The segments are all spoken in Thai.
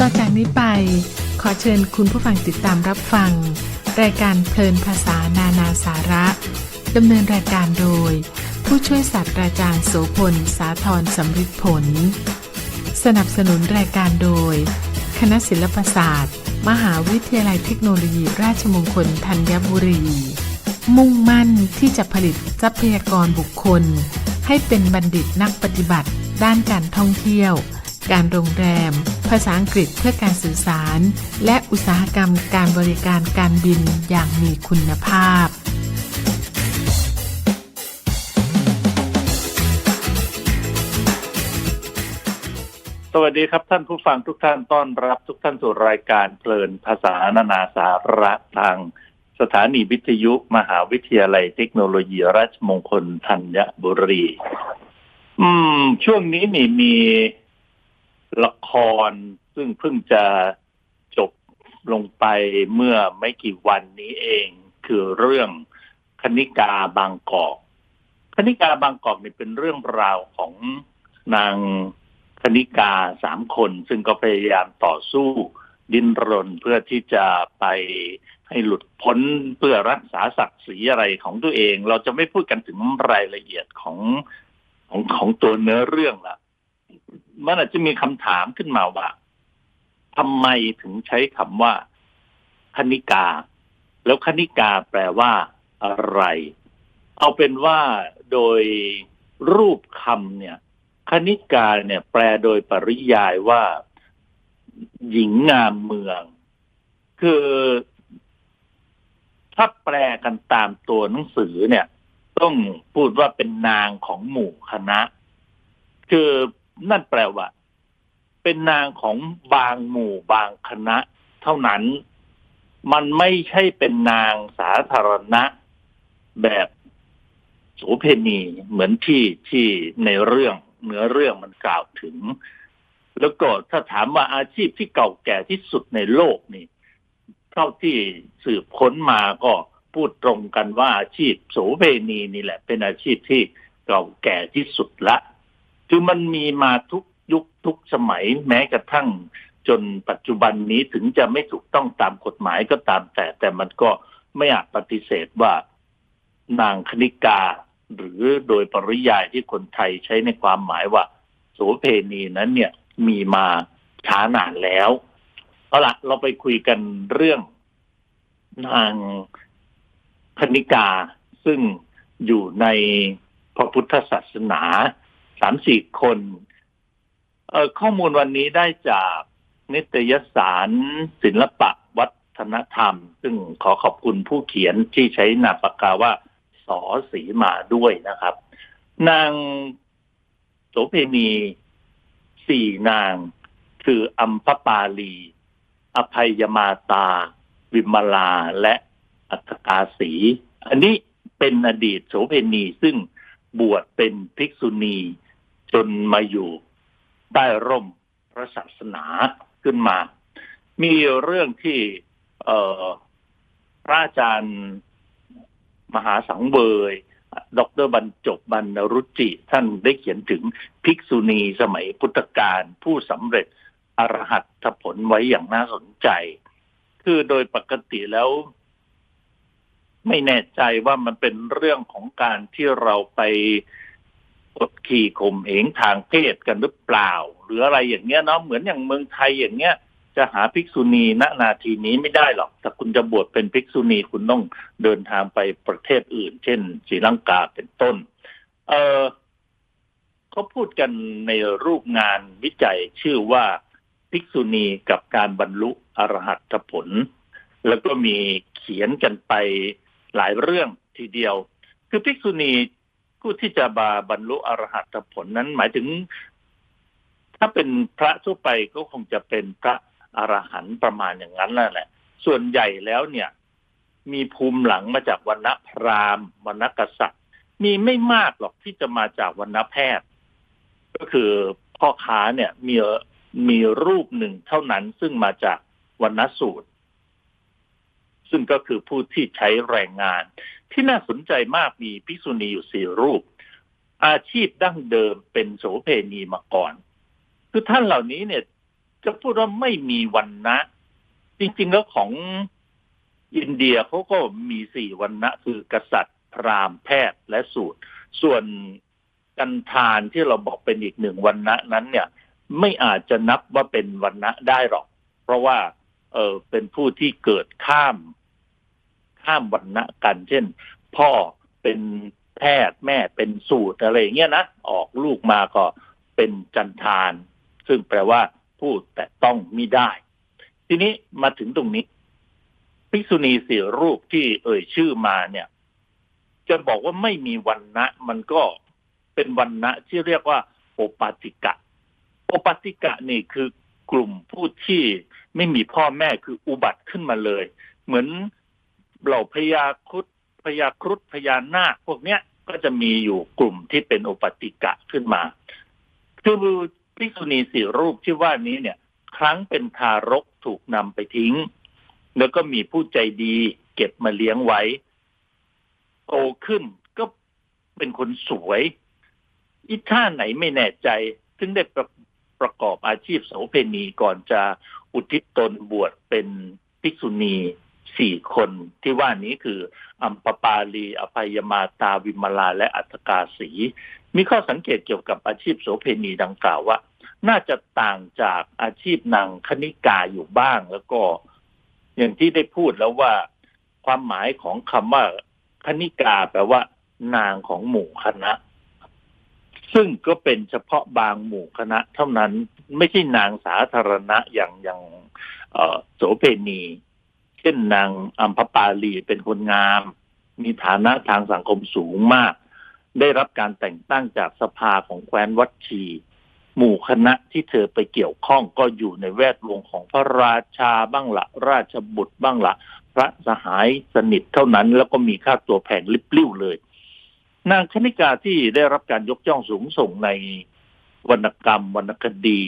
ต่อจากนี้ไป ขอเชิญคุณผู้ฟังติดตามรับฟัง รายการเพลินภาษานานาสาระดำเนินรายการโดย ผู้ช่วยศาสตราจารย์โสพล สาธรสำริดผล สนับสนุนรายการโดย คณะศิลปศาสตร์ มหาวิทยาลัยเทคโนโลยี ราชมงคลธัญบุรี มุ่งมั่นที่จะผลิตทรัพยากรบุคคล ให้เป็นบัณฑิตนักปฏิบัติ ด้านการท่องเที่ยว การโรงแรม ภาษาอังกฤษเพื่อการสื่อสาร และอุตสาหกรรมการบริการการบินอย่างมีคุณภาพสวัสดีครับท่านผู้ฟังทุกท่านต้อนรับทุกท่านสู่รายการเพลินภาษานานาสาระทาง สถานีวิทยุมหาวิทยาลัยเทคโนโลยีราชมงคลธัญบุรี อืม ช่วงนี้นี่มี ละครซึ่งเพิ่งจะจบลงไปเมื่อไม่กี่วันนี้เอง คือเรื่องคณิกาบางกอกคณิกาบางกอกนี่เป็นเรื่องราวของนางคณิกาสามคน ซึ่งก็พยายามต่อสู้ดิ้นรนเพื่อที่จะไปให้หลุดพ้นเพื่อรักษาศักดิ์ศรีอะไรของตัวเอง เราจะไม่พูดกันถึงรายละเอียดของของของตัวเนื้อเรื่องละ มันอาจจะมีคำถามขึ้นมาว่าทำไมถึงใช้คำว่าคณิกา แล้วคณิกาแปลว่าอะไร เอาเป็นว่าโดยรูปคำเนี่ย คณิกาเนี่ย แปลโดยปริยายว่าหญิงงามเมือง คือถ้าแปลกันตามตัวหนังสือเนี่ย ต้องพูดว่าเป็นนางของหมู่คณะ คือ นั่นแปลว่า เป็นนางของบางหมู่บางคณะ เท่านั้น มันไม่ใช่เป็นนางสาธารณะ แบบโสเพณีเหมือนที่ที่ในเรื่องเนื้อเรื่องมันกล่าวถึง แล้วก็ถ้าถามว่าอาชีพที่เก่าแก่ที่สุดในโลกนี่เท่าที่สืบค้นมาก็พูดตรงกันว่าอาชีพโสเพณีนี่แหละ เป็นอาชีพที่เก่าแก่ที่สุดละ คือมันมีมาทุกยุคทุกสมัยแม้กระทั่งจนปัจจุบันนี้ถึงจะไม่ถูกต้องตามกฎหมายก็ตามแต่ แต่มันก็ไม่อาจปฏิเสธว่านางคณิกา หรือโดยปริยายที่คนไทยใช้ในความหมายว่า โสเพณีนั้นเนี่ยมีมาช้านานแล้วเอาละเราไปคุยกันเรื่องนางคณิกาซึ่งอยู่ในพระพุทธศาสนา สามสี่คน เออข้อมูลวันนี้ได้จากนิตยสารศิลปะวัฒนธรรม ซึ่งขอขอบคุณผู้เขียนที่ใช้นามปากกาว่าสอสีมาด้วยนะครับ นางโสเพณีสี่นาง คืออัมพปาลี อภัยมาตา วิมลาและอัตกาสี อันนี้เป็นอดีตโสเพณีซึ่งบวชเป็นภิกษุณี จนมาอยู่ใต้ร่มพระศาสนาขึ้นมา มีเรื่องที่เออพระอาจารย์มหาสังเวย ดรบรรจบบรรรุจิ ท่านได้เขียนถึงภิกษุณีสมัยพุทธกาลผู้สำเร็จอรหัตผลไว้อย่างน่าสนใจ คือโดยปกติแล้ว ไม่แน่ใจว่ามันเป็นเรื่องของการที่เราไป กดขี่ข่มเหงทางเพศกันหรือเปล่า หรืออะไรอย่างเงี้ยเนาะเหมือนอย่างเมืองไทยอย่างเงี้ย จะหาภิกษุณีณนาทีนี้ไม่ได้หรอกถ้าคุณจะบวชเป็นภิกษุณีคุณต้องเดินทางไปประเทศอื่น เช่นศรีลังกาเป็นต้น เออเขาพูดกันในรูปงานวิจัยชื่อว่าภิกษุณีกับการบรรลุอรหัตผล แล้วก็มีเขียนกันไปหลายเรื่องทีเดียว คือภิกษุณี ผู้ที่จะบาบรรลุอรหัตผลนั้นหมายถึง ถ้าเป็นพระทั่วไปก็คงจะเป็นพระอรหันต์ประมาณอย่างนั้นแหละ ส่วนใหญ่แล้วเนี่ย มีภูมิหลังมาจากวันณพราหมณ์วันณกษัตริย์ มีไม่มากหรอกที่จะมาจากวันณแพทย์ ก็คือพ่อค้าเนี่ยมีมีรูปหนึ่งเท่านั้นซึ่งมาจากวันณสูตร ซึ่งก็คือผู้ที่ใช้แรงงาน ที่น่าสนใจมากมีภิกษุณีอยู่สี่รูป อาชีพดั้งเดิมเป็นโสเพณีมาก่อน คือท่านเหล่านี้เนี่ย จะพูดว่าไม่มีวันนะจริงๆแล้วของอินเดียเขาก็มีสี่วันนะคือกษัตริย์ พราหมณ์แพทย์และสูตร ส่วนกันทานที่เราบอกเป็นอีกหนึ่งวันนะนั้นเนี่ย ไม่อาจจะนับว่าเป็นวันนะได้หรอก เพราะว่าเออเป็นผู้ที่เกิดข้าม ข้ามวันนะกัน เช่น พ่อเป็นแพทย์แม่เป็นสูตรอะไรอย่างเงี้ยนะออกลูกมาก็เป็นจันทาน ซึ่งแปลว่าพูดแต่ต้องม่ได้ ทีนี้มาถึงตรงนี้ ภิกษุณีสี่รูปที่เอ่ยชื่อมาเนี่ย จะบอกว่าไม่มีวันนะมันก็เป็นวันนะที่เรียกว่าโอปาติกะ โอปาติกะนี่คือกลุ่มผู้ที่ไม่มีพ่อแม่คืออุบัติขึ้นมาเลย เหมือน เหล่าพญาครุฑพญาครุฑพญานาคพวกเนี้ยก็จะมีอยู่กลุ่มที่เป็นโอปติกะขึ้นมา คือภิกษุณีสี่รูปที่ว่านี้เนี่ย ครั้งเป็นทารกถูกนำไปทิ้ง แล้วก็มีผู้ใจดีเก็บมาเลี้ยงไว้ โตขึ้นก็เป็นคนสวยอีท่าไหนไม่แน่ใจ ถึงได้ประประกอบอาชีพโสเพณีก่อนจะอุทิศตนบวชเป็นภิกษุณี สี่คนที่ว่านี้คือ อัมปปาลี อภัยมาตาวิมลาและอัตกาสี มีข้อสังเกตเกี่ยวกับอาชีพโสเพณีดังกล่าวว่า น่าจะต่างจากอาชีพนางคณิกาอยู่บ้างแล้วก็ อย่างที่ได้พูดแล้วว่า ความหมายของคำว่าคณิกาแปลว่า นางของหมู่คณะ ซึ่งก็เป็นเฉพาะบางหมู่คณะ เท่านั้นไม่ใช่นางสาธารณะอย่างอย่างโสเพณี ช่นนางอัมพปาลีเป็นคนงาม มีฐานะทางสังคมสูงมาก ได้รับการแต่งตั้งจากสภาของแคว้นวัดชี หมู่คณะที่เธอไปเกี่ยวข้องก็อยู่ในแวดวงของพระราชาบ้างละราชบุตรบ้างละพระสหายสนิทเท่านั้น แล้วก็มีค่าตัวแพงลิบลิ่วเลย นางคณิกาที่ได้รับการยกย่องสูงส่งในวรรณกรรมวรรณคดี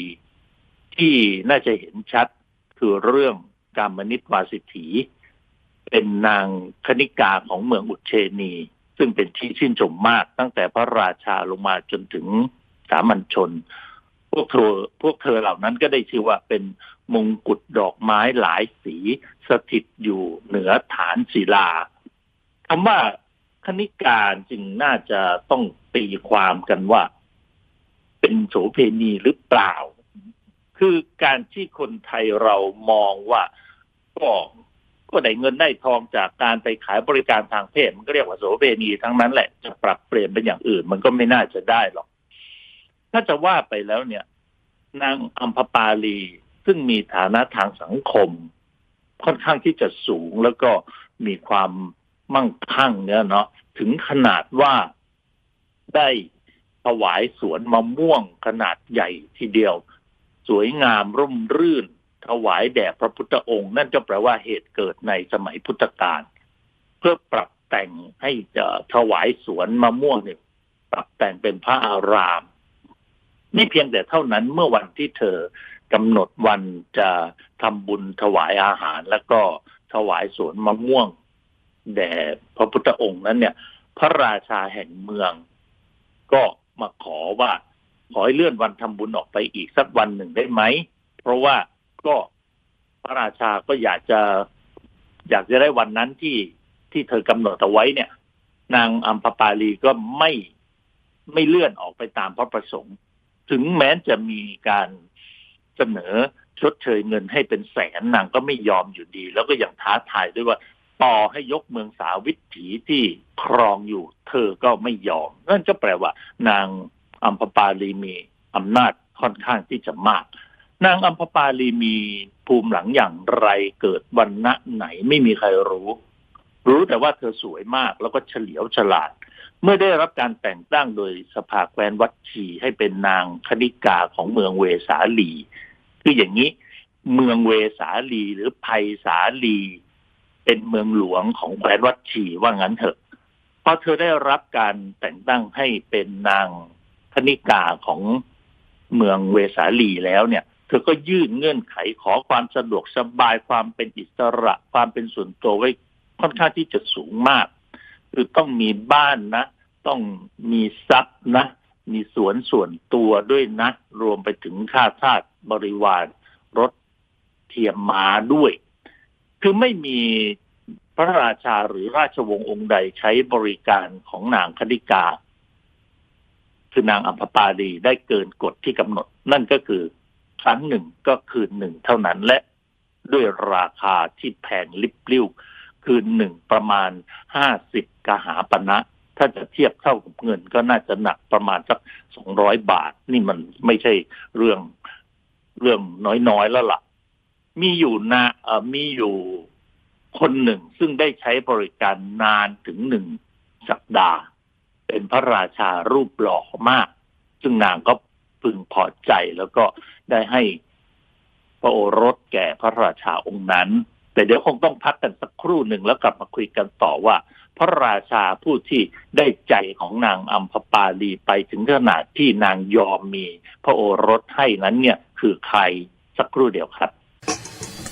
ที่น่าจะเห็นชัดคือเรื่อง การมนิตวาสิทธีเป็นนางคณิกาของเมืองอุเชนี ซึ่งเป็นที่ชื่นชมมากตั้งแต่พระราชาลงมาจนถึงสามัญชน พวกเธอพวกเธอเหล่านั้นก็ได้ชื่อว่าเป็นมงกุฎดอกไม้หลายสีสถิตอยู่เหนือฐานศิลาคำว่าคณิกาจึงน่าจะต้องตีความกันว่า เป็นโสเพณีหรือเปล่า คือการที่คนไทยเรามองว่า ก็ก็ได้เงินได้ทองจากการไปขายบริการทางเพศ มันก็เรียกว่าโสเพณีทั้งนั้นแหละจะปรับเปลี่ยนเป็นอย่างอื่น มันก็ไม่น่าจะได้หรอก ถ้าจะว่าไปแล้วเนี่ย นางอัมพปาลีซึ่งมีฐานะทางสังคม ค่อนข้างที่จะสูงแล้วก็มีความมั่งคั่งเนี่ยเนาะถึงขนาดว่าได้ถวายสวนมะม่วงขนาดใหญ่ทีเดียว สวยงามร่มรื่น ถวายแด่พระพุทธองค์ นั่นก็แปลว่าเหตุเกิดในสมัยพุทธกาลเพื่อปรับแต่งให้จะถวายสวนมะม่วงเนี่ยปรับแต่งเป็นพระอาราม นี่เพียงแต่เท่านั้นเมื่อวันที่เธอกำหนดวันจะทำบุญถวายอาหาร แล้วก็ถวายสวนมะม่วง แด่พระพุทธองค์นั้นเนี่ย พระราชาแห่งเมือง ก็มาขอว่าขอให้เลื่อนวันทำบุญออกไปอีกสักวันหนึ่งได้ไหม เพราะว่า ก็พระราชาก็อยากจะ อยากจะได้วันนั้นที่ที่เธอกำหนดเอาไว้เนี่ย นางอัมพปาลีก็ไม่ไม่เลื่อนออกไปตามพระประสงค์ ถึงแม้จะมีการเสนอชดเชยเงินให้เป็นแสนนางก็ไม่ยอมอยู่ดี แล้วก็ยังท้าทายด้วยว่าต่อให้ยกเมืองสาวิถีที่ครองอยู่ เธอก็ไม่ยอม นั่นก็แปลว่า นางอัมพปาลีมีอำนาจค่อนข้างที่จะมาก นางอัมพปาลีมีภูมิหลังอย่างไรเกิดวันณะไหนไม่มีใครรู้ รู้แต่ว่าเธอสวยมากแล้วก็เฉลียวฉลาด เมื่อได้รับการแต่งตั้งโดยสภาแคว้นวัดชีให้เป็นนางคณิกาของเมืองเวสาลี คืออย่างนี้ เมืองเวสาลีหรือภัยสาลี เป็นเมืองหลวงของแคว้นวัดชีว่างั้นเถอะพอเธอได้รับการแต่งตั้งให้เป็นนางคณิกาของเมืองเวสาลีแล้วเนี่ย เธอก็ยื่นเงื่อนไขขอความสะดวกสบายความเป็นอิสระความเป็นส่วนตัวไว้ค่อนข้างที่จะสูงมาก คือต้องมีบ้านนะ ต้องมีทรัพย์นะ มีสวนส่วนตัวด้วยนะ รวมไปถึงค่าทาสบริวารรถเทียมม้าด้วย คือไม่มีพระราชาหรือราชวงศ์องค์ใดใช้บริการของนางคณิกา คือนางอัมพปาดีได้เกินกฎที่กำหนด นั่นก็คือ ครั้งหนึ่งก็คืนหนึ่งเท่านั้นและด้วยราคาที่แพงลิบลิ่วคืนหนึ่งประมาณห้าสิบกหาปณะถ้าจะเทียบเท่ากับเงินก็น่าจะหนักประมาณสักสองร้อยบาท นี่มันไม่ใช่เรื่องเรื่องน้อยๆแล้วล่ะ มีอยู่นะเอ่อมีอยู่คนหนึ่งซึ่งได้ใช้บริการนานถึงหนึ่งสัปดาห์ เป็นพระราชารูปหล่อมาก ซึ่งนางก็ พึงพอใจแล้วก็ได้ให้พระโอรสแก่พระราชาองค์นั้น แต่เดี๋ยวคงต้องพักกันสักครู่หนึ่งแล้วกลับมาคุยกันต่อว่า พระราชาผู้ที่ได้ใจของนางอัมพปาลีไปถึงขนาดที่นางยอมมี พระโอรสให้นั้นเนี่ยคือใครสักครู่เดียวครับ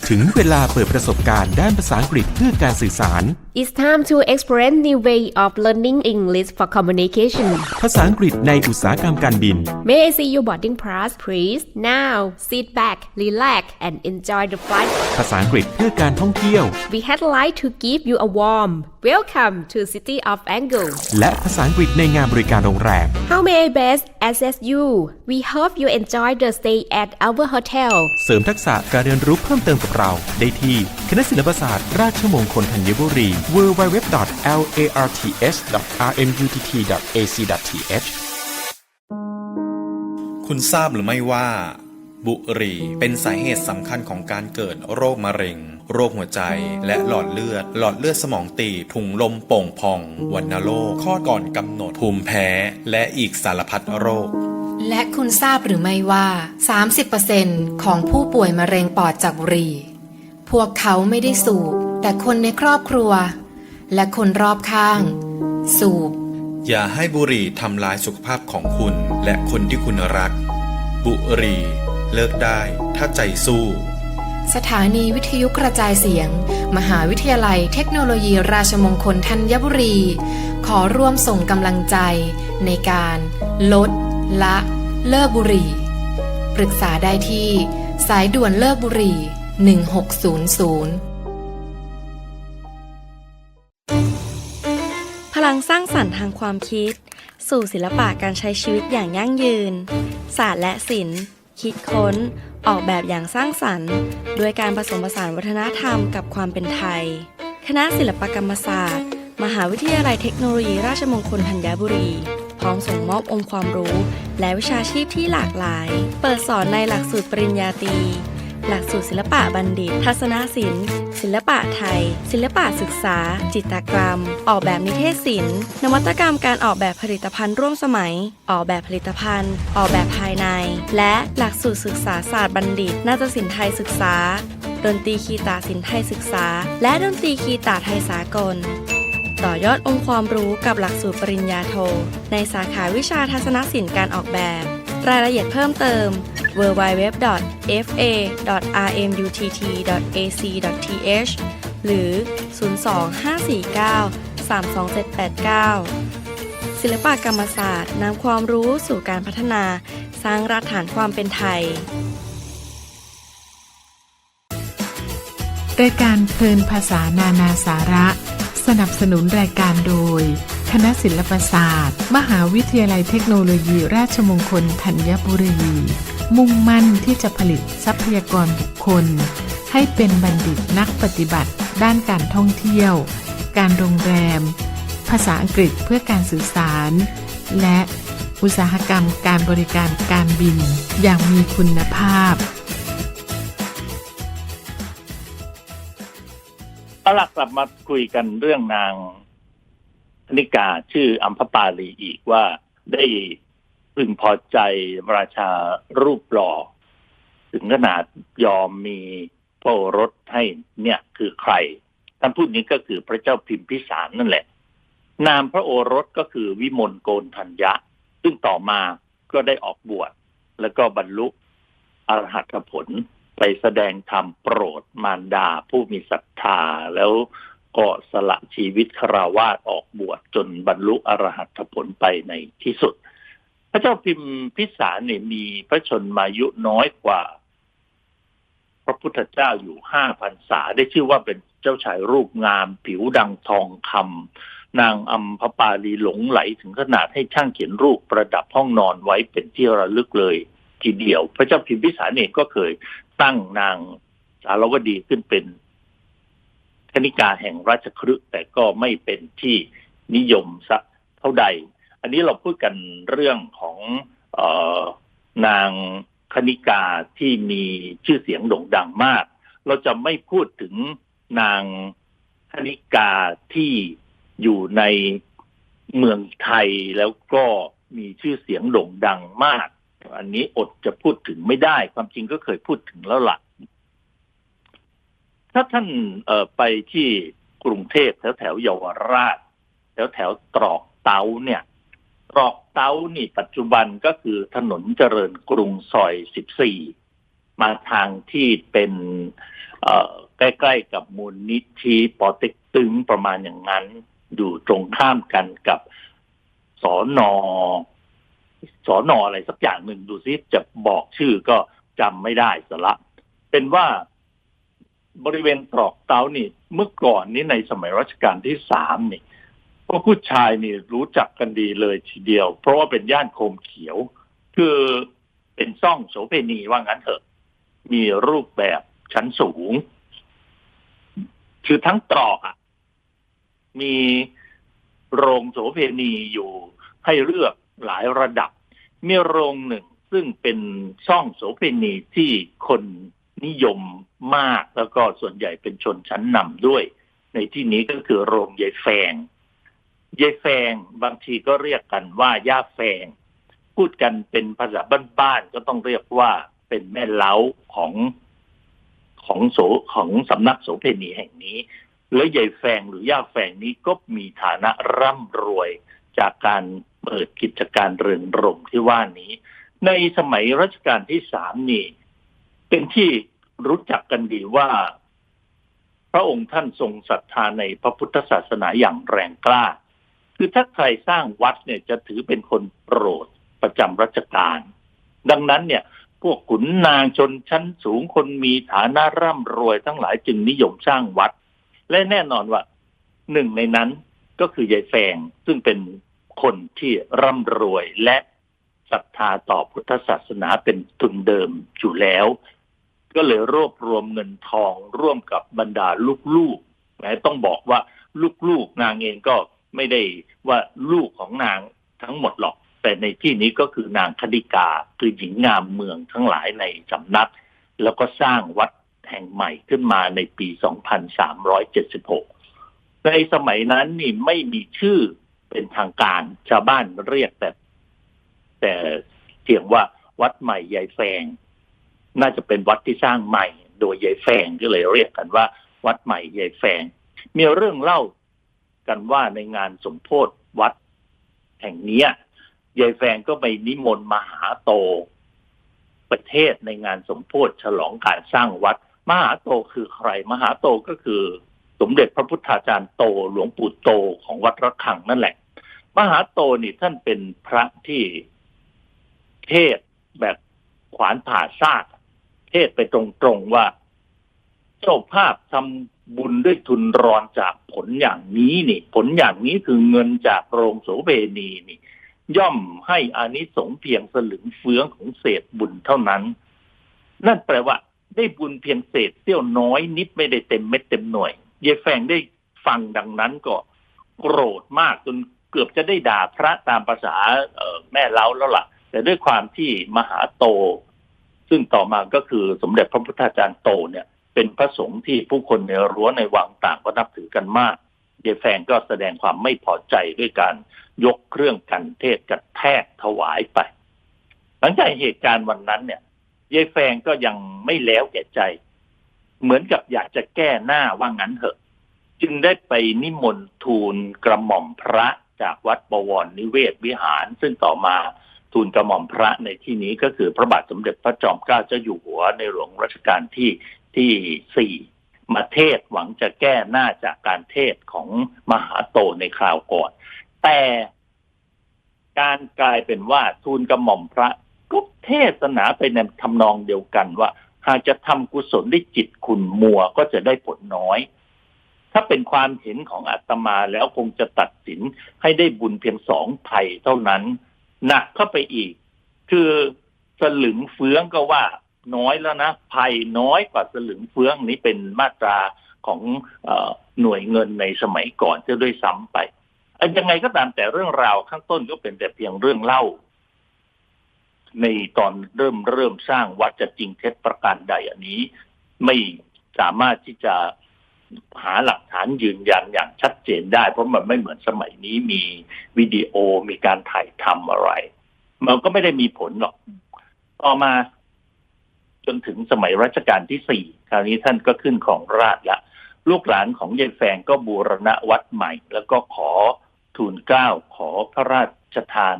ถึงเวลาเปิดประสบการณ์ด้านภาษาอังกฤษเพื่อการสื่อสาร It's time to explore new way of learning English for communication. ภาษาอังกฤษในอุตสาหกรรมการบิน May I see your boarding pass, please? Now, sit back, relax, and enjoy the flight. ภาษาอังกฤษเพื่อการท่องเที่ยว We had like to give you a warm welcome to City of Angle. และภาษาอังกฤษในงานบริการโรงแรม How may I best assist you? We hope you enjoy the stay at our hotel. เสริมทักษะการเรียนรู้เพิ่มเติมกับเรา ได้ที่คณะศิลปศาสตร์ ราชมงคลธัญบุรี www.larts.rmutt.ac.th คุณทราบหรือไม่ว่า บุหรี่เป็นสาเหตุสำคัญของการเกิดโรคมะเร็ง โรคหัวใจ และหลอดเลือด หลอดเลือดสมองตีบถุงลมโป่งพอง วัณโรคข้อก่อนกำหนด ภูมิแพ้ และอีกสารพัดโรคและคุณทราบหรือไม่ว่า 30%ของผู้ป่วยมะเร็งปอดจากบุหรี่ พวกเขาไม่ได้สูบ แต่คนในครอบครัว และคนรอบข้าง สูบ อย่าให้บุหรี่ทำลายสุขภาพของคุณและคนที่คุณรัก บุหรี่ เลิกได้ถ้าใจสู้ สถานีวิทยุกระจายเสียง มหาวิทยาลัยเทคโนโลยีราชมงคลธัญบุรี ขอร่วมส่งกำลังใจ ในการ ลด ละ เลิกบุหรี่ ปรึกษาได้ที่ สายด่วนเลิกบุหรี่ 1600 ลังสร้างสรรค์ทางความคิด สู่ศิลปะการใช้ชีวิตอย่างยั่งยืน ศาสตร์และศิลป์ คิดค้น ออกแบบอย่างสร้างสรรค์ ด้วยการผสมผสานวัฒนธรรมกับความเป็นไทย คณะศิลปกรรมศาสตร์ มหาวิทยาลัยเทคโนโลยี ราชมงคลธัญบุรี พร้อมส่งมอบองค์ความรู้ และวิชาชีพที่หลากหลาย เปิดสอนในหลักสูตรปริญญาตรี หลักสูตรศิลปะบัณฑิต ทัศนศิลป์ ศิลปะไทย ศิลปะศึกษา จิตรกรรม ออกแบบนิเทศศิลป์ นวัตกรรมการออกแบบผลิตภัณฑ์ร่วมสมัย ออกแบบผลิตภัณฑ์ ออกแบบภายใน และหลักสูตรศึกษาศาสตร์บัณฑิต นาฏศิลป์ไทยศึกษา ดนตรีคีตาศิลป์ไทยศึกษา และดนตรีคีตาไทยสากลต่อยอดองค์ความรู้กับหลักสูตรปริญญาโท ในสาขาวิชาทัศนศิลป์การออกแบบ รายละเอียดเพิ่มเติม www.fa.rmutt.ac.th หรือ 025493279 ศิลปกรรมศาสตร์นำความรู้สู่การพัฒนาสร้างรากฐานความเป็นไทย รายการเพลินภาษานานาสาระ สนับสนุนรายการโดย คณะศิลปศาสตร์ มหาวิทยาลัยเทคโนโลยี ราชมงคลธัญบุรี มุ่งมั่นที่จะผลิตทรัพยากรบุคคล ให้เป็นบัณฑิตนักปฏิบัติ ด้านการท่องเที่ยว การโรงแรม ภาษาอังกฤษเพื่อการสื่อสาร และอุตสาหกรรมการบริการการบินอย่างมีคุณภาพเอาล่ะกลับมาคุยกันเรื่องนาง คณิกาชื่ออัมพปาลีอีกว่าได้พึงพอใจราชารูปหล่อ ถึงขนาดยอมมีพระโอรสให้เนี่ยคือใครท่านพูดนี้ก็คือพระเจ้าพิมพิสารนั่นแหละ นามพระโอรสก็คือวิมลโกนธัญญะ ซึ่งต่อมาก็ได้ออกบวชแล้วก็บรรลุอรหัตผลไปแสดงธรรมโปรดมารดาผู้มีศรัทธาแล้ว ก็สละชีวิตคราวาสออกบวชจนบรรลุอรหัตผลไปในที่สุด พระเจ้าพิมพิสารเนี่ยมีพระชนมายุน้อยกว่า พระพุทธเจ้าอยู่ห้าพรรษาได้ชื่อว่าเป็นเจ้าชายรูปงาม ผิวดังทองคำนางอัมพปาลีหลงไหลถึงขนาดให้ช่างเขียนรูปประดับห้องนอนไว้เป็นที่ระลึกเลย ทีเดียว พระเจ้าพิมพิสารเองก็เคยตั้งนางสารวดีขึ้นเป็น คณิกาแห่งราชคฤห์แต่ก็ไม่เป็นที่นิยมสักเท่าใด อันนี้เราพูดกันเรื่องของออนางคณิกาที่มีชื่อเสียงโด่งดังมาก เราจะไม่พูดถึงนางคณิกาที่อยู่ในเมืองไทยแล้วก็มีชื่อเสียงโด่งดังมาก อันนี้อดจะพูดถึงไม่ได้ ความจริงก็เคยพูดถึงแล้วล่ะ ถ้าท่านเออไปที่กรุงเทพแถวแถวเยาวราช แถวแถวตรอกเตาเนี่ยตรอกเตานี่ปัจจุบันก็คือถนนเจริญกรุงซอย14มาทางที่เป็นเออใกล้ๆกับมูลนิธิปอเต็กตึงประมาณอย่างนั้น อยู่ตรงข้ามกันกับสอนอสอนออะไรสักอย่างหนึ่งดูซิจะบอกชื่อก็จำไม่ได้สละ เป็นว่า บริเวณตรอกเตานี่ เมื่อก่อนนี้ในสมัยรัชกาลที่สามนี่พวกผู้ชายนี่รู้จักกันดีเลยทีเดียว เพราะว่าเป็นย่านโคมเขียว คือเป็นซ่องโสเภณีว่างั้นเถอะ มีรูปแบบชั้นสูง คือทั้งตรอกอะ มีโรงโสเภณีอยู่ให้เลือกหลายระดับ มีโรงหนึ่งซึ่งเป็นซ่องโสเภณีที่คน นิยมมากแล้วก็ส่วนใหญ่เป็นชนชั้นนำด้วย ในที่นี้ก็คือโรงยายแฟงยายแฟงบางทีก็เรียกกันว่าย่าแฟง พูดกันเป็นภาษาบ้านๆก็ต้องเรียกว่าเป็นแม่เล้าของของโสของสำนักโสเภณีแห่งนี้ และยายแฟงหรือย่าแฟงนี้ก็มีฐานะร่ำรวยจากการเปิดกิจการเรือนรมที่ว่านี้ ในสมัยรัชกาลที่สามนี่ เป็นที่รู้จักกันดีว่า พระองค์ท่านทรงศรัทธาในพระพุทธศาสนาอย่างแรงกล้า คือถ้าใครสร้างวัดเนี่ยจะถือเป็นคนโปรดประจำรัชกาลดังนั้นเนี่ยพวกขุนนางชนชั้นสูงคนมีฐานะร่ำรวยทั้งหลายจึงนิยมสร้างวัด และแน่นอนว่าหนึ่งในนั้นก็คือยายแฟงซึ่งเป็นคนที่ร่ำรวยและศรัทธาต่อพุทธศาสนาเป็นทุนเดิมอยู่แล้ว ก็เลยรวบรวมเงินทองร่วมกับบรรดาลูกๆแม้ต้องบอกว่าลูกๆนางเองก็ไม่ได้ว่าลูกของนางทั้งหมดหรอก แต่ในที่นี้ก็คือนางคดิกาคือหญิงงามเมืองทั้งหลายในสำนัก แล้วก็สร้างวัดแห่งใหม่ขึ้นมาในปี 2376 ในสมัยนั้นนี่ไม่มีชื่อเป็นทางการชาวบ้านเรียกแต่ แต่เพียงว่าวัดใหม่ยายแฟง น่าจะเป็นวัดที่สร้างใหม่ โดยยายแฟงก็เลยเรียกกันว่า วัดใหม่ยายแฟงมีเรื่องเล่ากันว่าในงานสมโพธิวัดแห่งนี้ยยายแฟงก็ไปนิมนต์มหาโต ประเทศในงานสมโพธิฉลองการสร้างวัด มหาโตคือใคร มหาโตก็คือ สมเด็จพระพุทธาจารย์โตหลวงปู่โตของวัดระฆังนั่นแหละ มหาโตนี่ท่านเป็นพระที่เทศแบบขวานผ่าซาก เทศไปตรงๆว่า เจ้าภาพทำบุญด้วยทุนรอนจากผลอย่างนี้นี่ ผลอย่างนี้คือเงินจากโรงโสเภณีนี่ ย่อมให้อานิสงส์เพียงสลึงเฟืองของเศษบุญเท่านั้น นั่นแปลว่า ได้บุญเพียงเศษเสี้ยวน้อยนิดไม่ได้เต็มเม็ดเต็มหน่วยเยายแฟงได้ฟังดังนั้นก็โกรธมากจนเกือบจะได้ด่าพระตามภาษาแม่เล้าแล้วล่ะ แต่ด้วยความที่มหาโต ซึ่งต่อมาก็คือสมเด็จพระพุทธาจารย์โตเนี่ย เป็นพระสงฆ์ที่ผู้คนในรั้วในวังต่างก็นับถือกันมากเยายแฟงก็แสดงความไม่พอใจด้วยการยกเครื่องกันเทศกระแทกถวายไป หลังจากเหตุการณ์วันนั้นเนี่ยยายแฟงก็ยังไม่แล้วแก่ใจ เหมือนกับอยากจะแก้หน้าว่างั้นเถอะ จึงได้ไปนิมนต์ทูลกระหม่อมพระจากวัดบวรนิเวศวิหารซึ่งต่อมา ทูลกระหม่อมพระในที่นี้ก็คือพระบาทสมเด็จพระจอมเกล้าเจ้าอยู่หัวในหลวงรัชกาลที่ที่สี่มาเทศหวังจะแก้หน้าจากการเทศของมหาโตในคราวก่อน แต่การกลายเป็นว่าทูลกระหม่อมพระก็เทศนาไปในทำนองเดียวกันว่า หากจะทำกุศลด้วยจิตคุณมัวก็จะได้ผลน้อย ถ้าเป็นความเห็นของอาตมาแล้วคงจะตัดสินให้ได้บุญเพียงสองไผ่เท่านั้น หนักเข้าไปอีก คือสลึงเฟืองก็ว่าน้อยแล้วนะภัยน้อยกว่าสลึงเฟืองนี้เป็นมาตราของอหน่วยเงินในสมัยก่อนจะด้วยซ้ำไปยังไงก็ตามแต่เรื่องราวข้างต้นก็เป็นแต่เพียงเรื่องเล่า ในตอนเริ่มเริ่มสร้างวัดจะจริงเท็จประการใดอันนี้ ไม่สามารถที่จะ หาหลักฐานยืนยันอย่างชัดเจนได้ เพราะมันไม่เหมือนสมัยนี้มีวิดีโอมีการถ่ายทำอะไร มันก็ไม่ได้มีผลหรอก ต่อมา จนถึงสมัยรัชกาลที่สี่คราวนี้ท่านก็ขึ้นของราชละลูกหลานของเยายแฟงก็บูรณะวัดใหม่ แล้วก็ขอทูลเกล้าขอพระราชทาน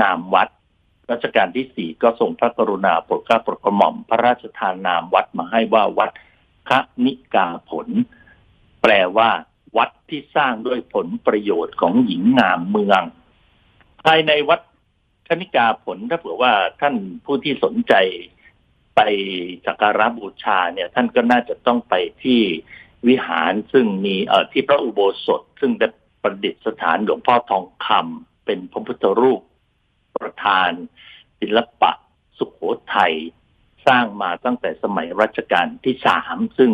นามวัดรัชกาลที่สี่ก็ทรงพระกรุณาโปรดเกล้าโปรดกระหม่อม พระราชทานนามวัดมาให้ว่าวัด คะนิกาผล แปลว่า วัดที่สร้างด้วยผลประโยชน์ของหญิงงามเมือง ภายในวัดคณิกาผลถ้าเผื่อว่าท่านผู้ที่สนใจไปสักการะบูชาเนี่ย ท่านก็น่าจะต้องไปที่วิหารซึ่งมีเอ่อที่พระอุโบสถ ซึ่งได้ประดิษฐานหลวงพ่อทองคำเป็นพระพุทธรูปประธาน ศิลปะสุขโขทัย สร้างมาตั้งแต่สมัยรัชกาลที่สามซึ่ง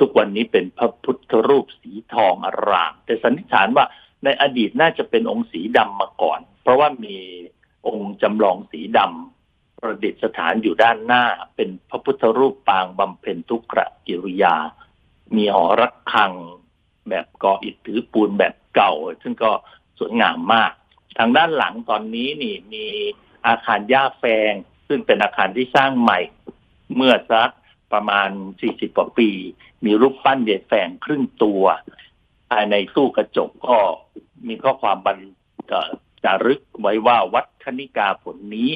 ทุกวันนี้เป็นพระพุทธรูปสีทองอาราม แต่สันนิษฐานว่าในอดีตน่าจะเป็นองค์สีดำมาก่อน เพราะว่ามีองค์จำลองสีดำประดิษฐานอยู่ด้านหน้า เป็นพระพุทธรูปปางบำเพ็ญทุกขกิริยา มีหอระฆังแบบก่ออิฐถือปูนแบบเก่า ซึ่งก็สวยงามมาก ทางด้านหลังตอนนี้นี่มีอาคารย่าแฟง ซึ่งเป็นอาคารที่สร้างใหม่ เมื่อสักประมาณ 40 กว่าปี มีรูปปั้นเดชแฝงครึ่งตัว ภายในตู้กระจกก็มีข้อความบรรจารึกไว้ว่าวัดคณิกาผลนี้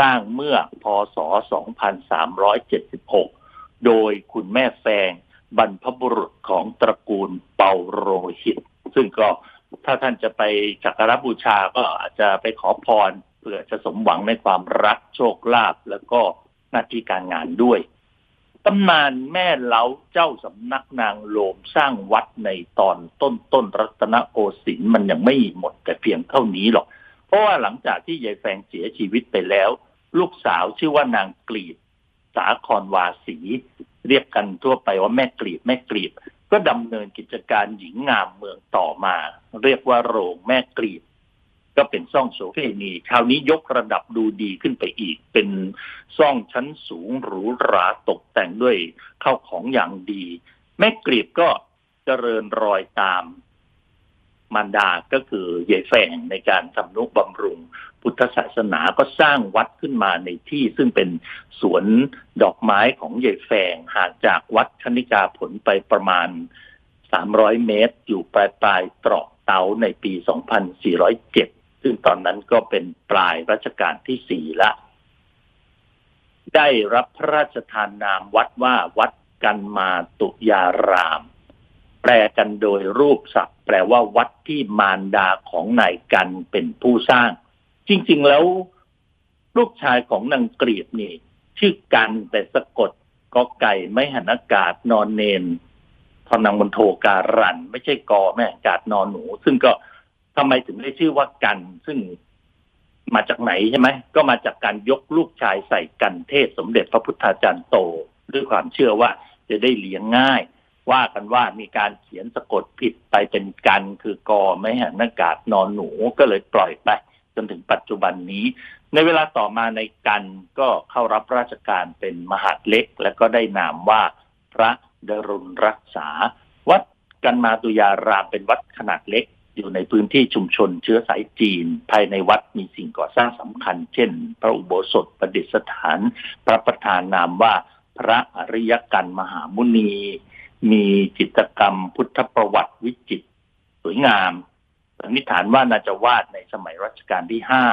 สร้างเมื่อพศ 2376 โดยคุณแม่แฟงบรรพบุรุษของตระกูลเปาโรหิต ซึ่งก็ถ้าท่านจะไปสักการบูชาก็อาจจะไปขอพร เพื่อจะสมหวังในความรักโชคลาภแล้วก็หน้าที่การงานด้วยตำนานแม่เล้าเจ้าสำนักนางโลมสร้างวัดในตอนต้นต้นรัตนโกสินทร์มันยังไม่หมดแต่เพียงเท่านี้หรอก เพราะว่าหลังจากที่ยายแฟงเสียชีวิตไปแล้ว ลูกสาวชื่อว่านางกลีบ สาครวาสี เรียกกันทั่วไปว่าแม่กลีบแม่กลีบ ก็ดำเนินกิจการหญิงงามเมืองต่อมา เรียกว่าโรงแม่กลีบ ก็เป็นซ่องโสเภณีคราวนี้ยกระดับดูดีขึ้นไปอีก เป็นซ่องชั้นสูงหรูหราตกแต่งด้วยเข้าวของอย่างดี แม่กลีบก็เจริญรอยตามมารดาก็คือยายแฝงในการทำนุบำรุง พุทธศาสนาก็สร้างวัดขึ้นมาในที่ซึ่งเป็นสวนดอกไม้ของยายแฝงห่างจากวัดคณิกาผลไปประมาณ 300 เมตร อยู่ปลายปลายตรอกเตาในปี 2407 ซึ่งตอนนั้นก็เป็นปลายรัชกาลที่สี่ละ ได้รับพระราชทานนามวัดว่าวัดกันมาตุยาราม แปลกันโดยรูปศัพท์ แปลว่าวัดที่มารดาของนายกันเป็นผู้สร้าง จริง ๆ แล้ว ลูกชายของนางกรีบนี่ ชื่อกันแต่สะกดกอไก่ไม่หันอากาศนอนเนนทอนังบนโทการัน ไม่ใช่กอแม่อากาศนอนหนู ซึ่งก็ ทำไมถึงได้ชื่อว่ากัน ซึ่งมาจากไหนใช่ไหมก็มาจากการยกลูกชายใส่กันเทศสมเด็จพระพุทธาจารย์โต ด้วยความเชื่อว่าจะได้เลี้ยงง่าย ว่ากันว่ามีการเขียนสะกดผิดไปเป็นกันคือกอไม่หันอากาศนอนหนูก็เลยปล่อยไปจนถึงปัจจุบันนี้ ในเวลาต่อมาในกันก็เข้ารับราชการเป็นมหาดเล็ก และก็ได้นามว่าพระดรุณรักษา วัดกันมาตุยารามเป็นวัดขนาดเล็ก อยู่ในพื้นที่ชุมชนเชื้อสายจีน ภายในวัดมีสิ่งก่อสร้างสำคัญ เช่น พระอุโบสถประดิษฐาน พระประธานนามว่าพระอริยกันมหามุนี มีจิตกรรมพุทธประวัติวิจิตรสวยงามสันนิษฐานว่าน่าจะวาดในสมัยรัชกาลที่ห้า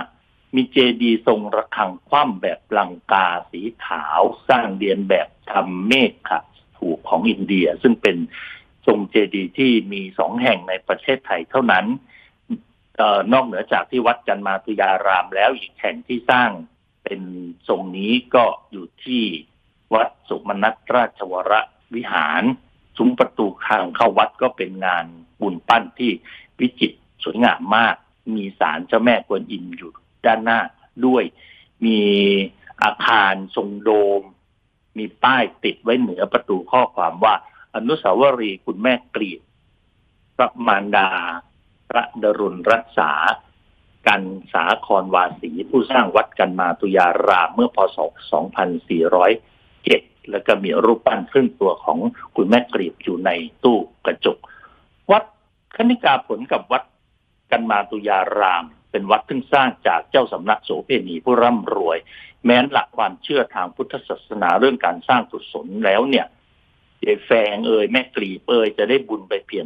มีเจดีทรงระฆังคว่ำแบบลังกาสีขาว สร้างเรียนแบบทำเมฆค่ะถูกของอินเดีย ซึ่งเป็น ทรงเจดีย์ที่มีสองแห่งในประเทศไทยเท่านั้นออนอกเหนือจากที่วัดจันมาตุยารามแล้วอีกแห่งที่สร้างเป็นทรงนี้ก็อยู่ที่วัดสุมนัตราชวรวิหารซุ้มประตูทางเข้าวัดก็เป็นงานบุญปั้นที่วิจิตรสวยงามมาก มีศาลเจ้าแม่กวนอิมอยู่ด้านหน้าด้วย มีอาคารทรงโดม มีป้ายติดไว้เหนือประตูข้อความว่า อนุสาวรีย์คุณแม่กรีดพระมารดา พระดรุณรักษา กันสาครวาสีผู้สร้างวัดกันมาตุยารามเมื่อพศ 2407 แล้วก็มีรูปปั้นครึ่งตัวของคุณแม่กรีบอยู่ในตู้กระจก วัดคณิกาผลกับวัดกันมาตุยาราม เป็นวัดซึ่งสร้างจากเจ้าสำนักโสเพณีผู้ร่ำรวย แม้นหลักความเชื่อทางพุทธศาสนาเรื่องการสร้างกุศลแล้วเนี่ย ยายแฟงเอ่ยแม่กรีบเอ่ยจะได้บุญไปเพียง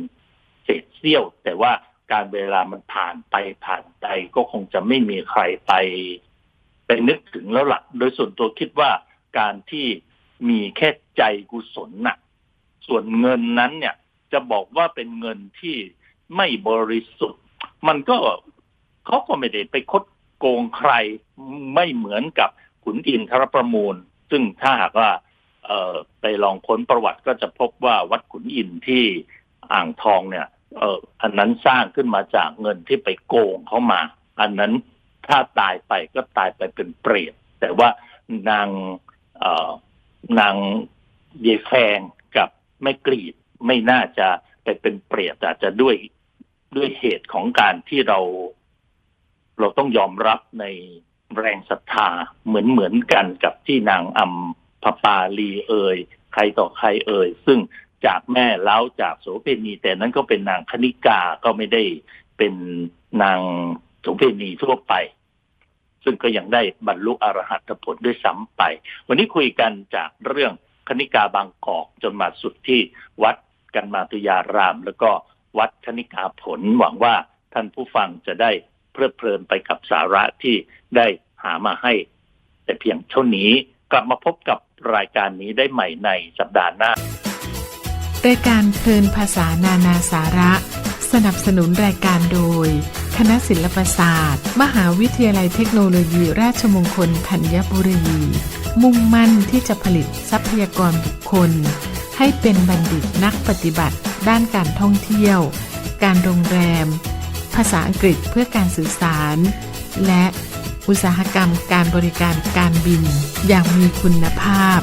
เศษเสี้ยว แต่ว่าการเวลามันผ่านไปผ่านไปก็คงจะไม่มีใครไปไปนึกถึงแล้วล่ะโดยส่วนตัวคิดว่าการที่มีแค่ใจกุศลน่ะ ส่วนเงินนั้นเนี่ย จะบอกว่าเป็นเงินที่ไม่บริสุทธิ์ มันก็เขาก็ไม่ได้ไปคดโกงใครไม่เหมือนกับขุนอินทรประมูล ซึ่งถ้าหากว่า เอ่อไปลองค้นประวัติก็จะพบว่าวัดขุนอินที่อ่างทองเนี่ยเอ่ออันนั้นสร้างขึ้นมาจากเงินที่ไปโกงเข้ามา อันนั้นถ้าตายไปก็ตายไปเป็นเปรตแต่ว่านางเอ่อนางเยแฟงกับแม่กรีดไม่น่าจะไปเป็นเปรตอาจจะด้วยด้วยเหตุของการที่เรา เราต้องยอมรับในแรงศรัทธาเหมือนเหมือนกันกับที่นางอัม พปาลีเอ่ยใครต่อใครเอ่ยซึ่งจากแม่เล้าจากโสเพณี แต่นั้นก็เป็นนางคณิกาก็ไม่ได้เป็นนางโสเพณีทั่วไป ซึ่งก็ยังได้บรรลุอรหัตผลด้วยซ้ำไป วันนี้คุยกันจากเรื่องคณิกาบางกอกจนมาสุดที่วัดกันมาตุยาราม แล้วก็วัดคณิกาผลหวังว่าท่านผู้ฟังจะได้เพลิดเพลินไปกับสาระที่ได้หามาให้ แต่เพียงเท่านี้กลับมาพบกับ รายการนี้ได้ใหม่ในสัปดาห์หน้ารายการเพลินภาษานานาสาระ สนับสนุนรายการโดย คณะศิลปศาสตร์ มหาวิทยาลัยเทคโนโลยีราชมงคลธัญบุรี มุ่งมั่นที่จะผลิตทรัพยากรบุคคล ให้เป็นบัณฑิตนักปฏิบัติ ด้านการท่องเที่ยว การโรงแรม ภาษาอังกฤษเพื่อการสื่อสาร และ อุตสาหกรรมการบริการการบินอย่างมีคุณภาพ